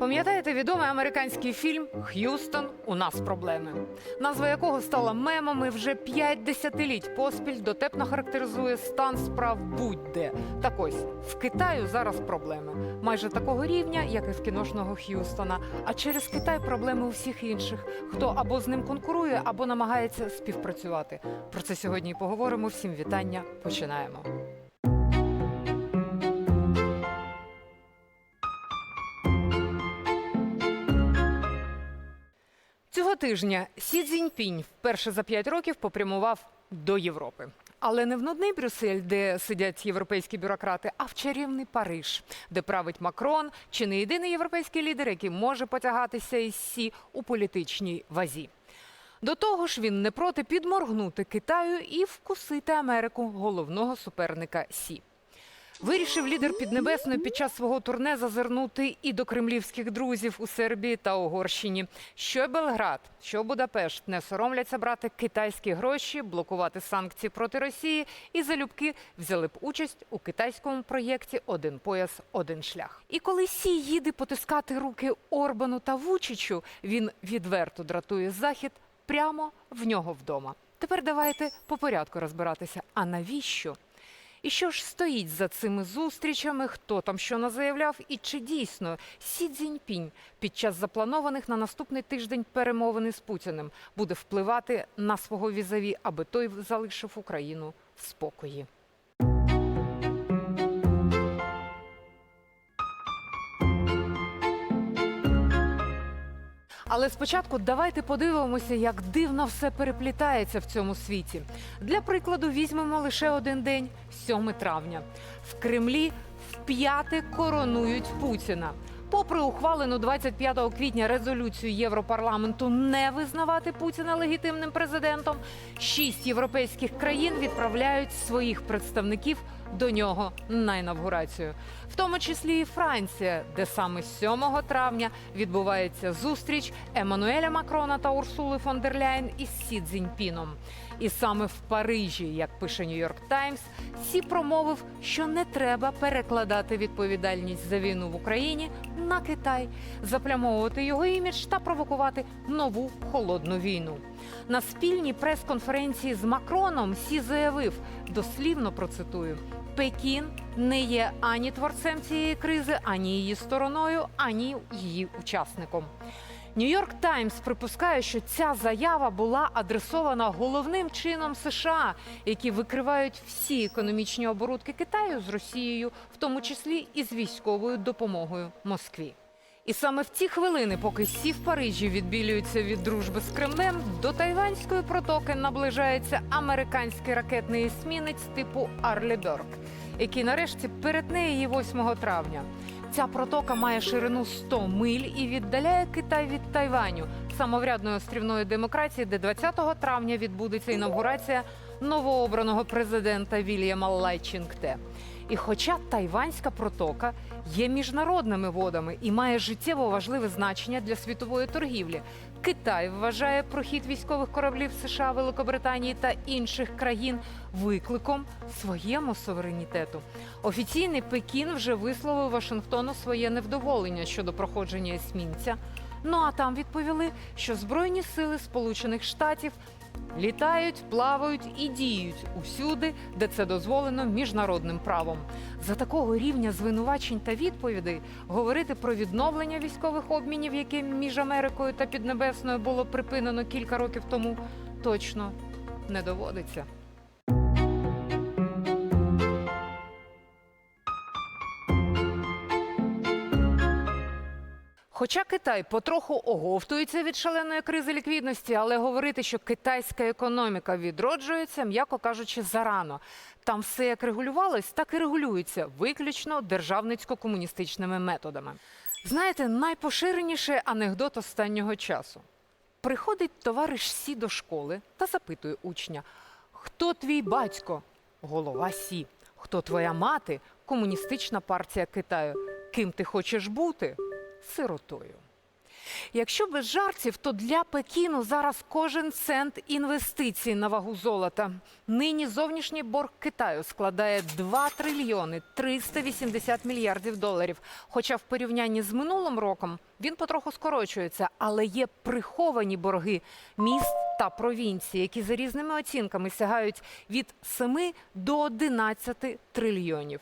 Пам'ятаєте відомий американський фільм Х'юстон, у нас проблеми, назва якого стала мемами вже п'ять десятиліть поспіль дотепно характеризує стан справ будь-де. Так ось в Китаю зараз проблеми майже такого рівня, як і в кіношного Х'юстона. А через Китай проблеми у всіх інших, хто або з ним конкурує, або намагається співпрацювати. Про це сьогодні і поговоримо. Всім вітання. Починаємо. Тижня Сі Цзіньпінь вперше за п'ять років попрямував до Європи. Але не в нудний Брюссель, де сидять європейські бюрократи, а в чарівний Париж, де править Макрон, чи не єдиний європейський лідер, який може потягатися із Сі у політичній вазі. До того ж, він не проти підморгнути Китаю і вкусити Америку, головного суперника Сі. Вирішив лідер Піднебесної під час свого турне зазирнути і до кремлівських друзів у Сербії та Угорщині. Що Белград, що Будапешт не соромляться брати китайські гроші, блокувати санкції проти Росії і залюбки взяли б участь у китайському проєкті Один пояс, один шлях. І коли Сі їде потискати руки Орбану та Вучичу, він відверто дратує захід прямо в нього вдома. Тепер давайте по порядку розбиратися. А навіщо? І що ж стоїть за цими зустрічами? Хто там що назаявляв? І чи дійсно Сі Цзіньпінь під час запланованих на наступний тиждень перемовини з Путіним буде впливати на свого візаві, аби той залишив Україну в спокої? Але спочатку давайте подивимося, як дивно все переплітається в цьому світі. Для прикладу, візьмемо лише один день 7 травня. В Кремлі вп'яте коронують Путіна. Попри ухвалену 25 квітня резолюцію Європарламенту не визнавати Путіна легітимним президентом, шість європейських країн відправляють своїх представників до нього на інавгурацію, в тому числі і Франція, де саме 7 травня відбувається зустріч Еммануеля Макрона та Урсули фон дер Ляєн із Сі Цзіньпіном. І саме в Парижі, як пише Нью-Йорк Таймс, Сі промовив, що не треба перекладати відповідальність за війну в Україні на Китай, заплямовувати його імідж та провокувати нову холодну війну. На спільній прес-конференції з Макроном Сі заявив, дослівно процитую: Пекін не є ані творцем цієї кризи, ані її стороною, ані її учасником. Нью-Йорк Таймс припускає, що ця заява була адресована головним чином США, які викривають всі економічні оборудки Китаю з Росією, в тому числі і з військовою допомогою Москві. І саме в ті хвилини, поки сі в Парижі відбілюються від дружби з Кремлем, до тайванської протоки наближається американський ракетний есмінець типу Арліберг, який нарешті перетне її 8 травня. Ця протока має ширину 100 миль і віддаляє Китай від Тайваню, самоврядної острівної демократії, де 20 травня відбудеться інавгурація новообраного президента Вільяма Лайчінгте. І хоча Тайванська протока є міжнародними водами і має життєво важливе значення для світової торгівлі, Китай вважає прохід військових кораблів США, Великобританії та інших країн викликом своєму суверенітету. Офіційний Пекін вже висловив Вашингтону своє невдоволення щодо проходження есмінця. Ну а там відповіли, що Збройні сили Сполучених Штатів літають, плавають і діють усюди, де це дозволено міжнародним правом. За такого рівня звинувачень та відповідей говорити про відновлення військових обмінів, яке між Америкою та Піднебесною було припинено кілька років тому, точно не доводиться. Хоча Китай потроху оговтується від шаленої кризи ліквідності, але говорити, що китайська економіка відроджується, м'яко кажучи, зарано. Там все як регулювалось, так і регулюється виключно державницько-комуністичними методами. Знаєте, найпоширеніший анекдот останнього часу. Приходить товариш Сі до школи та запитує учня: Хто твій батько? Голова Сі. Хто твоя мати? Комуністична партія Китаю. Ким ти хочеш бути? Сиротою. Якщо без жартів, то для Пекіну зараз кожен цент інвестицій на вагу золота. Нині зовнішній борг Китаю складає 2 трильйони 380 мільярдів доларів. Хоча в порівнянні з минулим роком він потроху скорочується, але є приховані борги міст та провінцій, які за різними оцінками сягають від 7 до 11 трильйонів.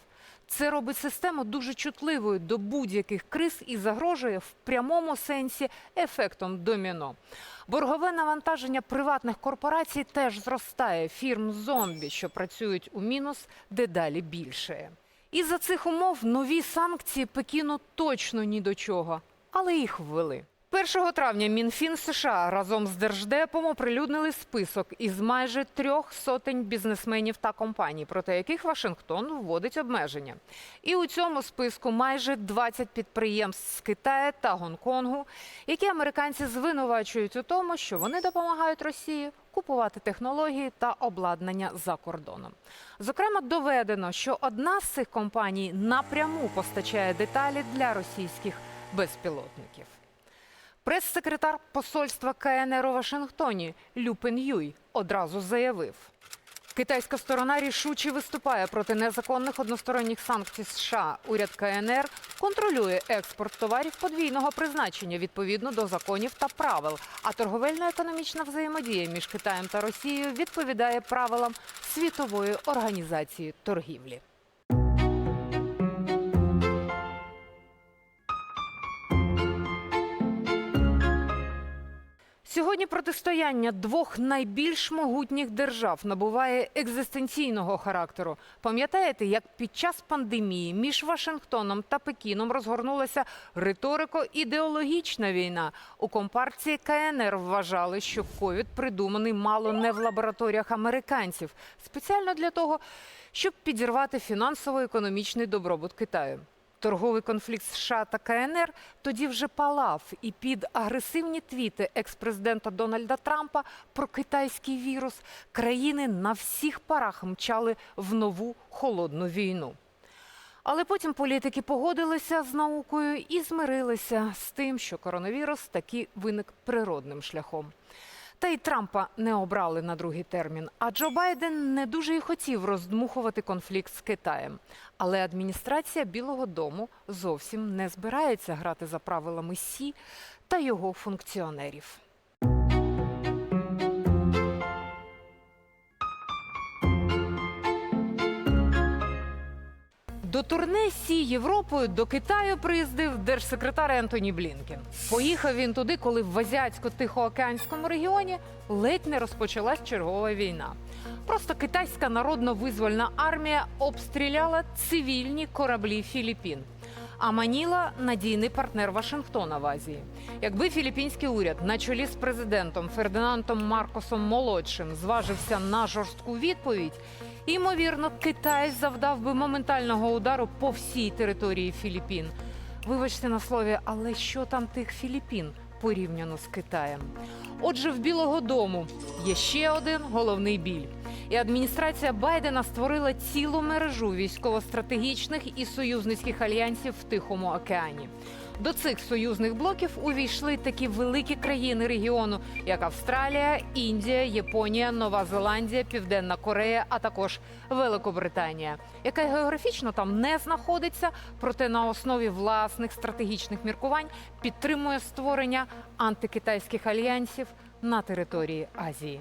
Це робить систему дуже чутливою до будь-яких криз і загрожує в прямому сенсі ефектом доміно. Боргове навантаження приватних корпорацій теж зростає. Фірм зомбі, що працюють у мінус, дедалі більше. І за цих умов нові санкції Пекіну точно ні до чого, але їх ввели. 1 травня Мінфін США разом з Держдепом оприлюднили список із майже трьох сотень бізнесменів та компаній, проти яких Вашингтон вводить обмеження. І у цьому списку майже 20 підприємств з Китаю та Гонконгу, які американці звинувачують у тому, що вони допомагають Росії купувати технології та обладнання за кордоном. Зокрема, доведено, що одна з цих компаній напряму постачає деталі для російських безпілотників. Прес-секретар посольства КНР у Вашингтоні Люпен Юй одразу заявив. Китайська сторона рішуче виступає проти незаконних односторонніх санкцій США. Уряд КНР контролює експорт товарів подвійного призначення відповідно до законів та правил. А торговельно-економічна взаємодія між Китаєм та Росією відповідає правилам світової організації торгівлі. Сьогодні протистояння двох найбільш могутніх держав набуває екзистенційного характеру. Пам'ятаєте, як під час пандемії між Вашингтоном та Пекіном розгорнулася риторико-ідеологічна війна? У компартії КНР вважали, що ковід придуманий мало не в лабораторіях американців, спеціально для того, щоб підірвати фінансово-економічний добробут Китаю. Торговий конфлікт США та КНР тоді вже палав, і під агресивні твіти екс-президента Дональда Трампа про китайський вірус країни на всіх парах мчали в нову холодну війну. Але потім політики погодилися з наукою і змирилися з тим, що коронавірус таки виник природним шляхом. Та й Трампа не обрали на другий термін. А Джо Байден не дуже і хотів роздмухувати конфлікт з Китаєм. Але адміністрація Білого Дому зовсім не збирається грати за правилами Сі та його функціонерів. До турне Сі Європою до Китаю приїздив держсекретар Ентоні Блінкен. Поїхав він туди, коли в азіатсько-тихоокеанському регіоні ледь не розпочалась чергова війна. Просто китайська народно-визвольна армія обстріляла цивільні кораблі Філіппін. А Маніла надійний партнер Вашингтона в Азії. Якби філіппінський уряд на чолі з президентом Фердинандом Маркосом Молодшим зважився на жорстку відповідь, ймовірно, Китай завдав би моментального удару по всій території Філіппін. Вибачте на слові, але що там тих Філіппін порівняно з Китаєм? Отже, в Білого Дому є ще один головний біль. І адміністрація Байдена створила цілу мережу військово-стратегічних і союзницьких альянсів в Тихому океані. До цих союзних блоків увійшли такі великі країни регіону, як Австралія, Індія, Японія, Нова Зеландія, Південна Корея, а також Великобританія, яка географічно там не знаходиться, проте на основі власних стратегічних міркувань підтримує створення антикитайських альянсів на території Азії.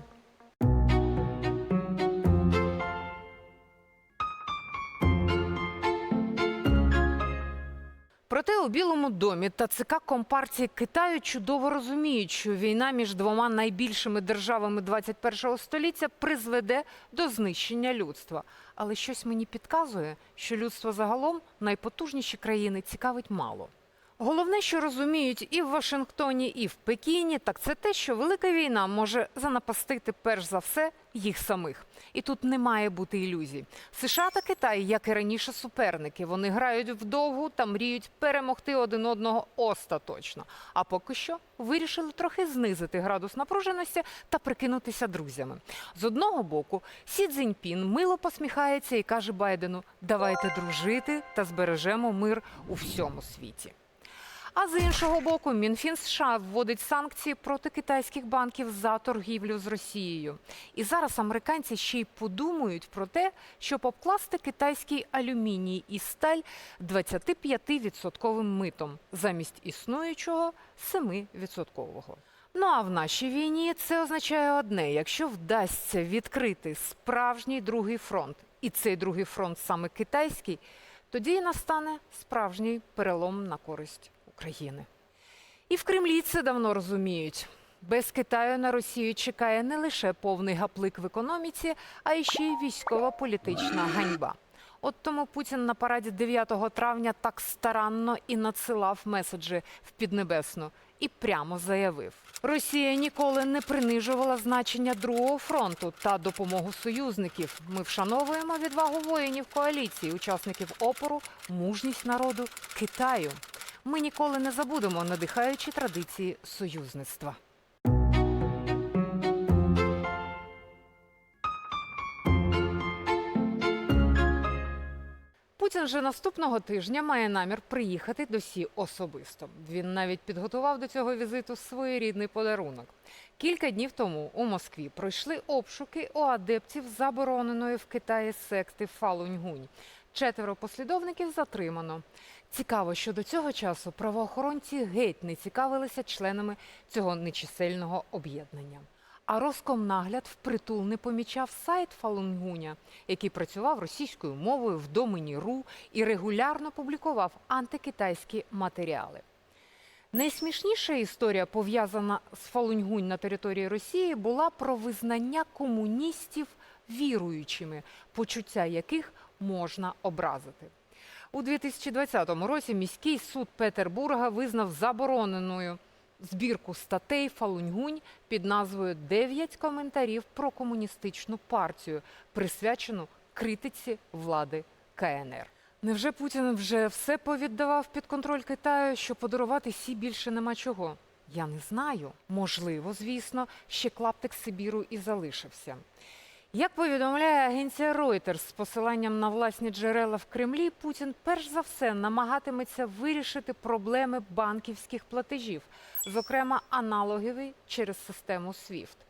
Проте у Білому домі та ЦК Компартії Китаю чудово розуміють, що війна між двома найбільшими державами 21-го століття призведе до знищення людства. Але щось мені підказує, що людство загалом найпотужніші країни цікавить мало. Головне, що розуміють і в Вашингтоні, і в Пекіні, так це те, що велика війна може занапастити перш за все їх самих. І тут не має бути ілюзій. США та Китай, як і раніше, суперники. Вони грають вдовгу та мріють перемогти один одного остаточно. А поки що вирішили трохи знизити градус напруженості та прикинутися друзями. З одного боку, Сі Цзіньпін мило посміхається і каже Байдену: давайте дружити та збережемо мир у всьому світі. А з іншого боку, Мінфін США вводить санкції проти китайських банків за торгівлю з Росією. І зараз американці ще й подумають про те, щоб обкласти китайський алюміній і сталь 25% митом замість існуючого 7%. Ну а в нашій війні це означає одне: якщо вдасться відкрити справжній другий фронт, і цей другий фронт саме китайський, тоді і настане справжній перелом на користь України. І в Кремлі це давно розуміють. Без Китаю на Росію чекає не лише повний гаплик в економіці, а й ще й військово-політична ганьба. От тому Путін на параді 9 травня так старанно і надсилав меседжі в Піднебесну і прямо заявив: Росія ніколи не принижувала значення другого фронту та допомогу союзників. Ми вшановуємо відвагу воїнів коаліції, учасників опору, мужність народу Китаю. Ми ніколи не забудемо надихаючі традиції союзництва. Путін вже наступного тижня має намір приїхати до Сі особисто. Він навіть підготував до цього візиту своєрідний подарунок. Кілька днів тому у Москві пройшли обшуки у адептів забороненої в Китаї секти Фалуньгунь. Четверо послідовників затримано. Цікаво, що до цього часу правоохоронці геть не цікавилися членами цього нечисельного об'єднання. А Роскомнагляд впритул не помічав сайт Фалунгуня, який працював російською мовою в домені РУ і регулярно публікував антикитайські матеріали. Найсмішніша історія, пов'язана з Фалуньгунь на території Росії, була про визнання комуністів віруючими, почуття яких можна образити. У 2020 році міський суд Петербурга визнав забороненою збірку статей Фалуньгунь під назвою «Дев'ять коментарів про комуністичну партію, присвячену критиці влади КНР. Невже Путін вже все повіддавав під контроль Китаю, що подарувати Сі більше нема чого? Я не знаю. Можливо, звісно, ще клаптик Сибіру і залишився. Як повідомляє агенція Reuters з посиланням на власні джерела в Кремлі, Путін перш за все намагатиметься вирішити проблеми банківських платежів, зокрема аналогові через систему SWIFT.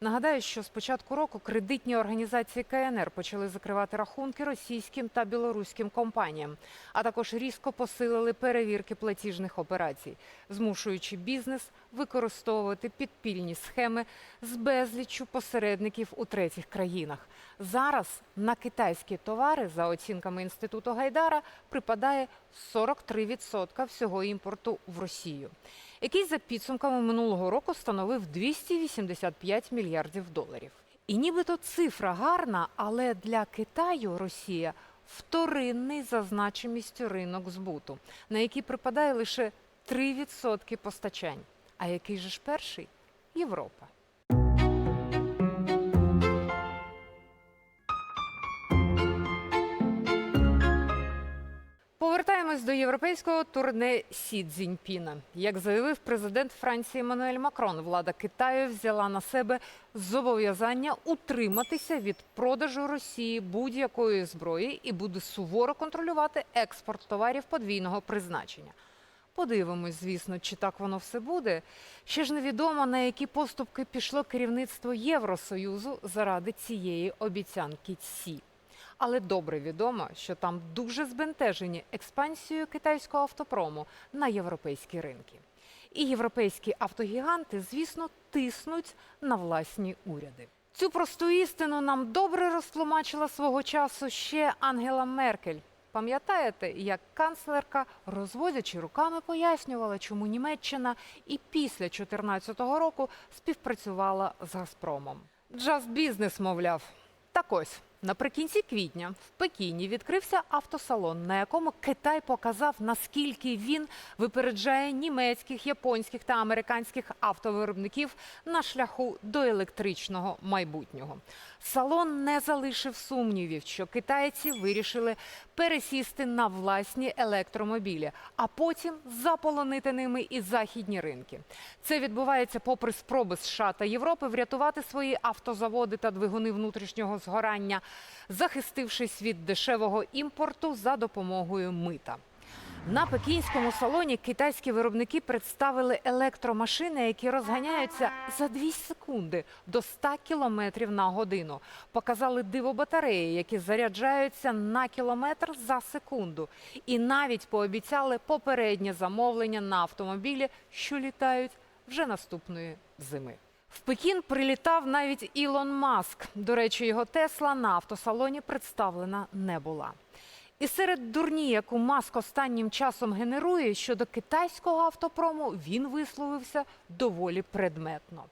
Нагадаю, що з початку року кредитні організації КНР почали закривати рахунки російським та білоруським компаніям, а також різко посилили перевірки платіжних операцій, змушуючи бізнес використовувати підпільні схеми з безліччю посередників у третіх країнах. Зараз на китайські товари, за оцінками інституту Гайдара, припадає 43% всього імпорту в Росію, який за підсумками минулого року становив 285 мільярдів доларів. І нібито цифра гарна, але для Китаю Росія вторинний за значимістю ринок збуту, на який припадає лише 3% постачань. А який же ж перший? Європа. Повертаємось до європейського турне Сі Цзіньпіна. Як заявив президент Франції Еммануель Макрон, влада Китаю взяла на себе зобов'язання утриматися від продажу Росії будь-якої зброї і буде суворо контролювати експорт товарів подвійного призначення. Подивимось, звісно, чи так воно все буде. Ще ж невідомо, на які поступки пішло керівництво Євросоюзу заради цієї обіцянки Сі. Але добре відомо, що там дуже збентежені експансією китайського автопрому на європейські ринки. І європейські автогіганти, звісно, тиснуть на власні уряди. Цю просту істину нам добре розтлумачила свого часу ще Ангела Меркель. Пам'ятаєте, як канцлерка, розводячи руками, пояснювала, чому Німеччина і після 2014 року співпрацювала з Газпромом. Джаз бізнес, мовляв. Так ось. Наприкінці квітня в Пекіні відкрився автосалон, на якому Китай показав, наскільки він випереджає німецьких, японських та американських автовиробників на шляху до електричного майбутнього. Салон не залишив сумнівів, що китайці вирішили пересісти на власні електромобілі, а потім заполонити ними і західні ринки. Це відбувається попри спроби США та Європи врятувати свої автозаводи та двигуни внутрішнього згорання, захистившись від дешевого імпорту за допомогою мита. На пекінському салоні китайські виробники представили електромашини, які розганяються за 2 секунди до 100 кілометрів на годину. Показали диво батареї, які заряджаються на кілометр за секунду. І навіть пообіцяли попереднє замовлення на автомобілі, що літають вже наступної зими. В Пекін прилітав навіть Ілон Маск. До речі, його Тесла на автосалоні представлена не була. І серед дурні, яку Маск останнім часом генерує щодо китайського автопрому, він висловився доволі предметно.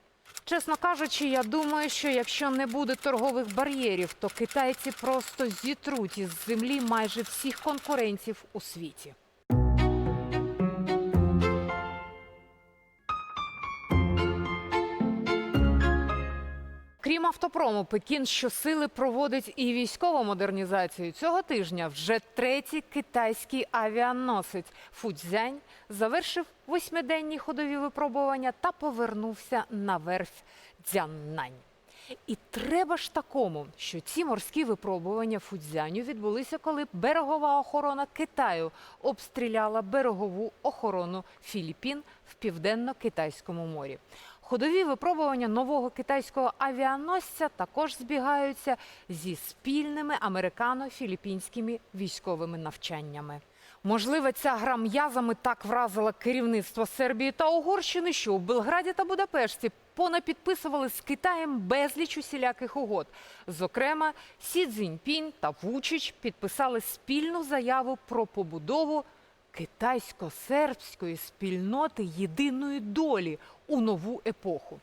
Чесно кажучи, я думаю, що якщо не буде торгових бар'єрів, то китайці просто зітруть із землі майже всіх конкурентів у світі. Крім автопрому, Пекін щосили проводить і військову модернізацію. Цього тижня вже третій китайський авіаносець Фудзянь завершив восьмиденні ходові випробування та повернувся на верфь Дзяннань. І треба ж такому, що ці морські випробування Фудзяню відбулися, коли берегова охорона Китаю обстріляла берегову охорону Філіппін в південно-китайському морі. Ходові випробування нового китайського авіаносця також збігаються зі спільними американо-філіппінськими військовими навчаннями. Можливо, ця гра м'язами так вразила керівництво Сербії та Угорщини, що у Белграді та Будапешті понапідписували з Китаєм безліч усіляких угод. Зокрема, Сі Цзіньпінь та Вучич підписали спільну заяву про побудову китайсько-сербської спільноти єдиної долі у нову епоху.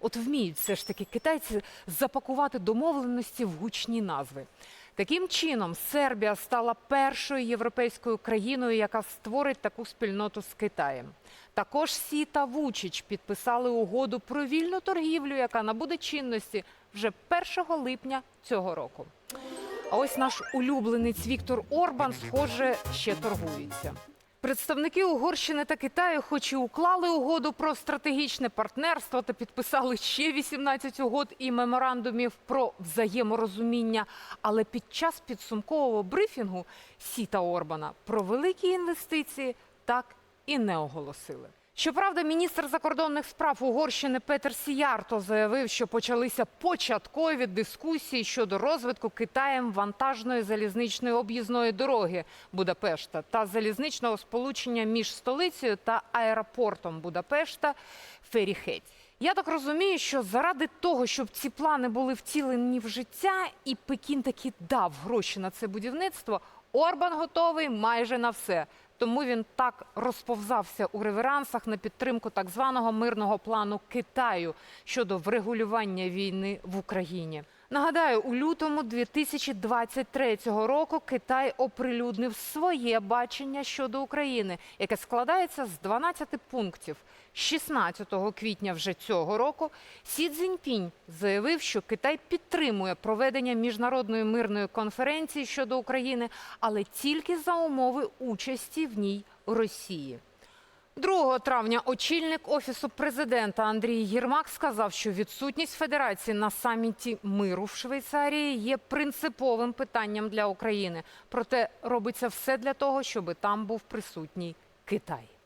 От вміють все ж таки китайці запакувати домовленості в гучні назви. Таким чином, Сербія стала першою європейською країною, яка створить таку спільноту з Китаєм. Також Сі та Вучич підписали угоду про вільну торгівлю, яка набуде чинності вже 1 липня цього року. А ось наш улюбленець Віктор Орбан, схоже, ще торгується. Представники Угорщини та Китаю, хоч і уклали угоду про стратегічне партнерство та підписали ще 18 угод і меморандумів про взаєморозуміння. Але під час підсумкового брифінгу Сі та Орбана про великі інвестиції так і не оголосили. Щоправда, міністр закордонних справ Угорщини Петер Сіярто заявив, що почалися початкові дискусії щодо розвитку Китаєм вантажної залізничної об'їзної дороги Будапешта та залізничного сполучення між столицею та аеропортом Будапешта Феріхеть. Я так розумію, що заради того, щоб ці плани були втілені в життя, і Пекін таки дав гроші на це будівництво, Орбан готовий майже на все. Тому він так розповзався у реверансах на підтримку так званого мирного плану Китаю щодо врегулювання війни в Україні. Нагадаю, у лютому 2023 року Китай оприлюднив своє бачення щодо України, яке складається з 12 пунктів. 16 квітня вже цього року Сі Цзіньпінь заявив, що Китай підтримує проведення міжнародної мирної конференції щодо України, але тільки за умови участі в ній Росії. 2 травня очільник офісу президента Андрій Єрмак сказав, що відсутність федерації на саміті миру в Швейцарії є принциповим питанням для України. Проте робиться все для того, щоб там був присутній Китай.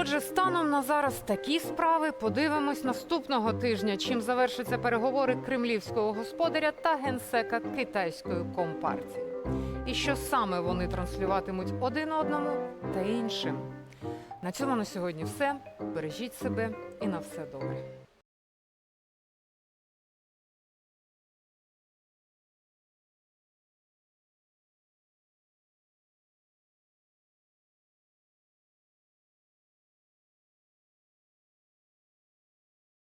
Отже, станом на зараз такі справи подивимось наступного тижня, чим завершаться переговори кремлівського господаря та генсека китайської компартії. І що саме вони транслюватимуть один одному та іншим. На цьому на сьогодні все. Бережіть себе і на все добре.